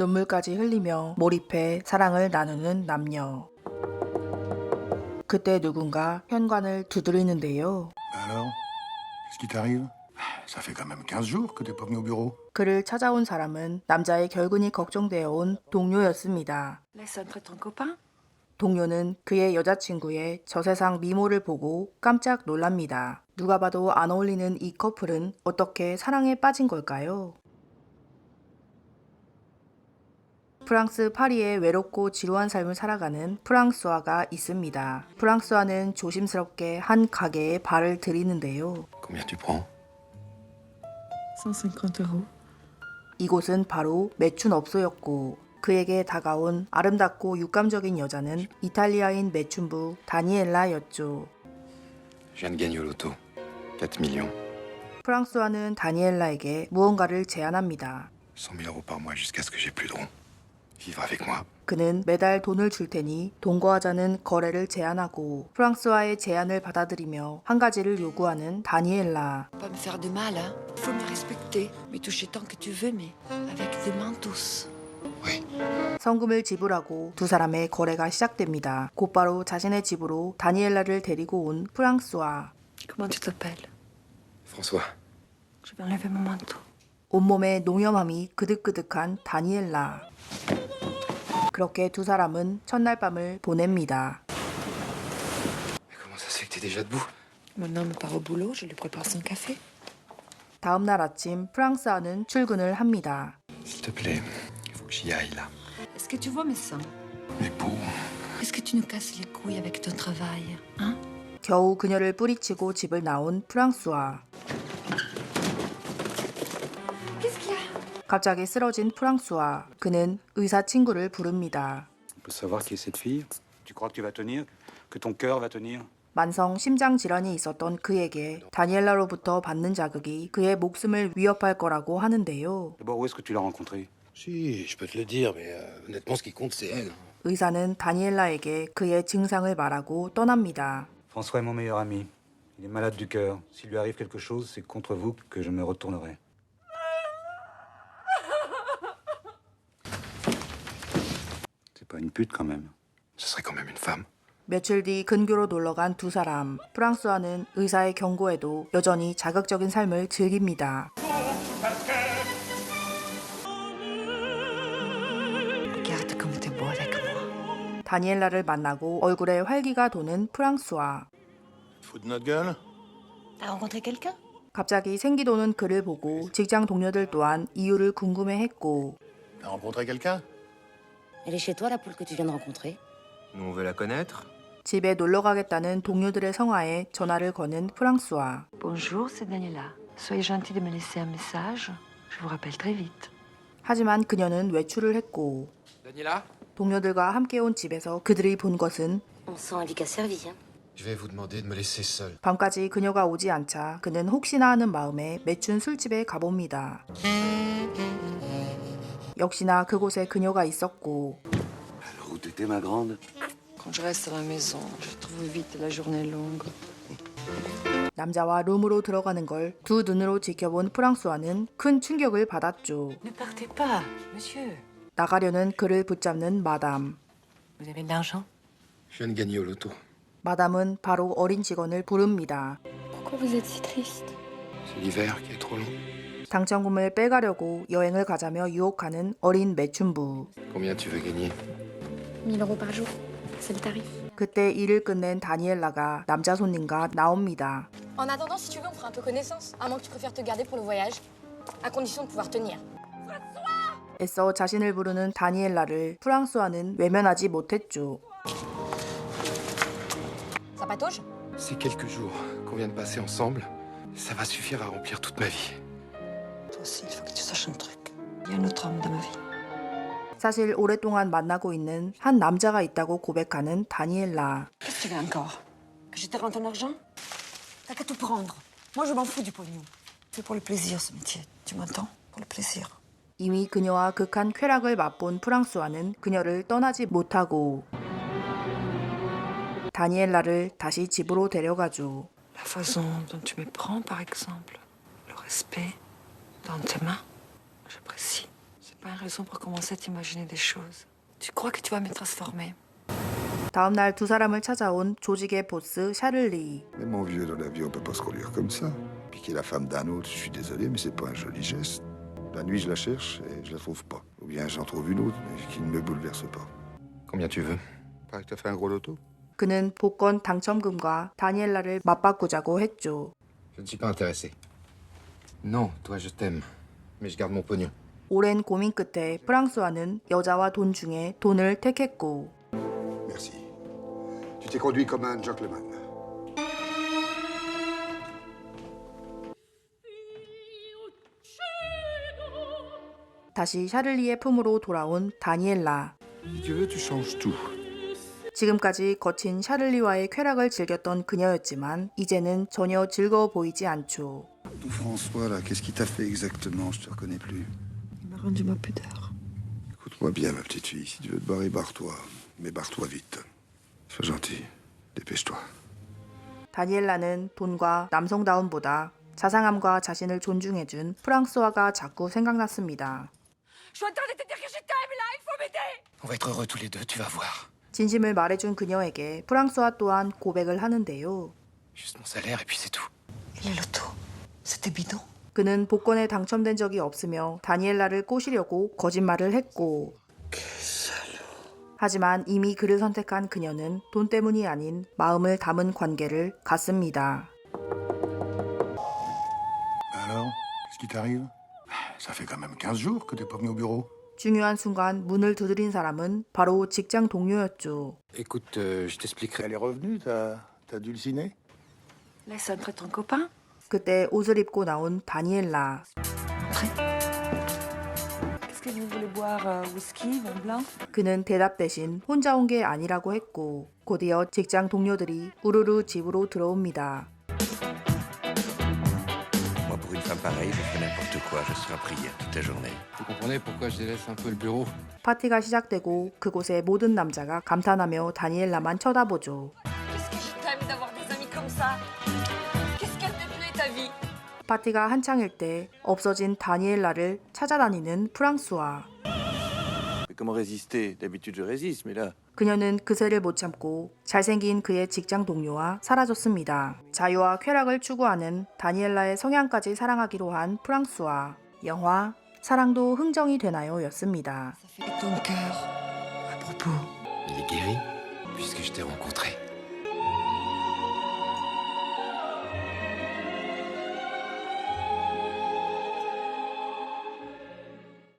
눈물까지 흘리며 몰입해 사랑을 나누는 남녀. 그때 누군가 현관을 두드리는데요. Alors Qu'est-ce qui t'arrive Ça fait quand même 15 jours que t'es pas venu au bureau. 그를 찾아온 사람은 남자의 결근이 걱정되어 온 동료였습니다. 동료는 그의 여자친구의 저세상 미모를 보고 깜짝 놀랍니다. 누가 봐도 안 어울리는 이 커플은 어떻게 사랑에 빠진 걸까요? 프랑스 파리에 외롭고 지루한 삶을 살아가는 프랑스와가 있습니다. 프랑스와는 조심스럽게 한 가게에 발을 들이는데요. Combien tu prends 150 euros. 이곳은 바로 매춘업소였고 그에게 다가온 아름답고 육감적인 여자는 이탈리아인 매춘부 다니엘라였죠. Je viens de gagner au loto. 4 millions. 프랑스와는 다니엘라에게 무언가를 제안합니다. 100 000 euros par mois jusqu'à ce que j'ai plus de ronds. Vivre avec moi. 그는 매달 돈을 줄 테니 동거하자는 거래를 제안하고 프랑스와의 제안을 받아들이며 한 가지를 요구하는 다니엘라. 성금을 지불하고 두 사람의 거래가 시작됩니다. 곧바로 자신의 집으로 다니엘라를 데리고 온 프랑스와. 온몸에 농염함이 그득그득한 다니엘라. 그렇게 두 사람은 첫날 밤을 보냅니다. Mais comment ça se fait que t'es déjà debout Mon homme part au boulot, je lui prépare son café. 다음 날 아침 프랑스와는 출근을 합니다. S'il te plaît, il faut que j'y aille là. Est-ce que tu vois mes seins Mais pour Est-ce que tu nous casses les couilles avec ton travail Hein 겨우 그녀를 뿌리치고 집을 나온 프랑스와 갑자기 쓰러진 프랑스와 그는 의사 친구를 부릅니다. On peut savoir qui est cette fille Tu crois que tu vas tenir Que ton cœur va tenir 만성 심장 질환이 있었던 그에게 다니엘라로부터 받는 자극이 그의 목숨을 위협할 거라고 하는데요. D'abord, où est-ce que tu l'as rencontrée Si, je peux te le dire, mais euh, honnêtement, ce qui compte, c'est elle. 의사는 다니엘라에게 그의 증상을 말하고 떠납니다. François est mon meilleur ami. Il est malade du cœur. S'il lui arrive quelque chose, c'est contre vous que je me retournerai. C'est pas une pute quand même. Ce serait quand même une femme. 며칠 뒤 근교로 놀러 간 두 사람. 프랑스와는 의사의 경고에도 여전히 자극적인 삶을 즐깁니다. Regarde comme t'es beau avec moi. 다니엘라를 만나고 얼굴에 활기가 도는 프랑스와 Fous de notre gueule T'as rencontré quelqu'un 갑자기 생기 도는 그를 보고 직장 동료들 또한 이유를 궁금해했고 T'as rencontré quelqu'un Elle est chez toi, la poule que tu viens de rencontrer Nous, on veut la connaître 집에 놀러 가겠다는 동료들의 성화에 전화를 거는 프랑스와 Bonjour, c'est Daniela. Soyez gentil de me laisser un message. Je vous rappelle très vite. 하지만 그녀는 외출을 했고 Daniela 동료들과 함께 온 집에서 그들이 본 것은 On sent un lit servi. Hein. Je vais vous demander de me laisser seul. 밤까지 그녀가 오지 않자 그는 혹시나 하는 마음에 매춘 술집에 가봅니다. 역시나 그곳에 그녀가 있었고 Alors où t'étais, ma grande Quand je reste à la maison, je trouve vite la journée longue. 남자와 룸으로 들어가는 걸 두 눈으로 지켜본 프랑스와는 큰 충격을 받았죠. Ne partez pas, monsieur. 나가려는 그를 붙잡는 마담. Vous avez de l'argent Je viens de gagner au loto. 마담은 바로 어린 직원을 부릅니다. Pourquoi vous êtes si triste C'est l'hiver qui est trop long. 당첨금을 빼가려고 여행을 가자며 유혹하는 어린 매춘부. Combien tu veux gagner 1000 euros par jour. C'est le tarif. 그때 일을 끝낸 다니엘라가 남자 손님과 나옵니다. En attendant, si tu veux, on fera un peu connaissance. À moins que tu préfères te garder pour le voyage. À condition de pouvoir tenir. 애써 자신을 부르는 다니엘라를 프랑스와는 외면하지 못했죠. Ça patauge Ces quelques jours qu'on vient de passer ensemble, ça va suffire à remplir toute ma vie. Aussi, il faut que tu saches un truc. Il y a un autre homme dans ma vie. 사실 오랫동안 만나고 있는 한 남자가 있다고 고백하는 다니엘라. Qu'est-ce que tu veux encore Que je te rende ton argent T'as qu'à tout prendre. Moi, je m'en fous du pognon. C'est pour le plaisir, ce métier. Tu m'entends Pour le plaisir. 이미 그녀와 극한 쾌락을 맛본 프랑스와는 그녀를 떠나지 못하고 다니엘라를 다시 집으로 데려가죠. La façon dont tu me prends, par exemple. Le respect dans tes mains. J'apprécie. C'est Pas une raison pour commencer à t'imaginer des choses. Tu crois que tu vas me transformer 다음 날 두 사람을 찾아온 조직의 보스 샤를리. Mais mon vieux, dans la vie, on peut pas se conduire comme ça. Piquer la femme d'un autre, je suis désolé, mais c'est pas un joli geste. La nuit, je la cherche et je la trouve pas. Ou bien j'en trouve une autre, mais qui ne me bouleverse pas. Combien tu veux Pareil que t'as fait un gros loto 그는 복권 당첨금과 다니엘라를 맞바꾸자고 했죠. Je ne suis pas intéressé. Non, toi je t'aime. Mais je garde mon pognon. 오랜 고민 끝에 프랑스와는 여자와 돈 중에 돈을 택했고 Merci. Tu t'es conduit comme un gentleman. 다시 샤를리의 품으로 돌아온 다니엘라. Si tu veux, tu changes tout. 지금까지 거친 샤를리와의 쾌락을 즐겼던 그녀였지만 이제는 전혀 즐거워 보이지 않죠. Ton François, là, qu'est-ce qu'il t'a fait exactement Je te reconnais plus. Il m'a rendu ma pudeur. Écoute-moi bien, ma petite fille. Si tu veux te barrer, barre-toi. Mais barre-toi vite. Sois gentil. Dépêche-toi. 다니엘라는 돈과 남성다움보다 자상함과 자신을 존중해준 프랑스와가 자꾸 생각났습니다. Je suis en train de te dire que je t'aime là, il faut m'aider On va être heureux tous les deux, tu vas voir. 진심을 말해준 그녀에게 프랑스와 또한 고백을 하는데요. Les C'était bidon. 그는 복권에 당첨된 적이 없으며 다니엘라를 꼬시려고 거짓말을 했고 하지만 이미 그를 선택한 그녀는 돈 때문이 아닌 마음을 담은 관계를 갖습니다. Alors Qu'est-ce qui t'arrive Ça fait quand même 15 jours que t'es pas venu au bureau. 중요한 순간 문을 두드린 사람은 바로 직장 동료였죠. Écoute, euh, je t'expliquerai. Elle est revenue, t'as t'as dû le ciné Laisse entrer ton copain. 그때 옷을 입고 나온 다니엘라. Euh, 그는 대답 대신 혼자 온 게 아니라고 했고 곧이어 직장 동료들이 우르르 집으로 들어옵니다. 파티가 시작되고 그곳의 모든 남자가 감탄하며 다니엘라만 쳐다보죠. 파티가 한창일 때 없어진 다니엘라를 찾아다니는 프랑스와. 그녀는 그새를 못 참고 잘생긴 그의 직장 동료와 사라졌습니다. 자유와 쾌락을 추구하는 다니엘라의 성향까지 사랑하기로 한 프랑스와 영화 사랑도 흥정이 되나요? 였습니다.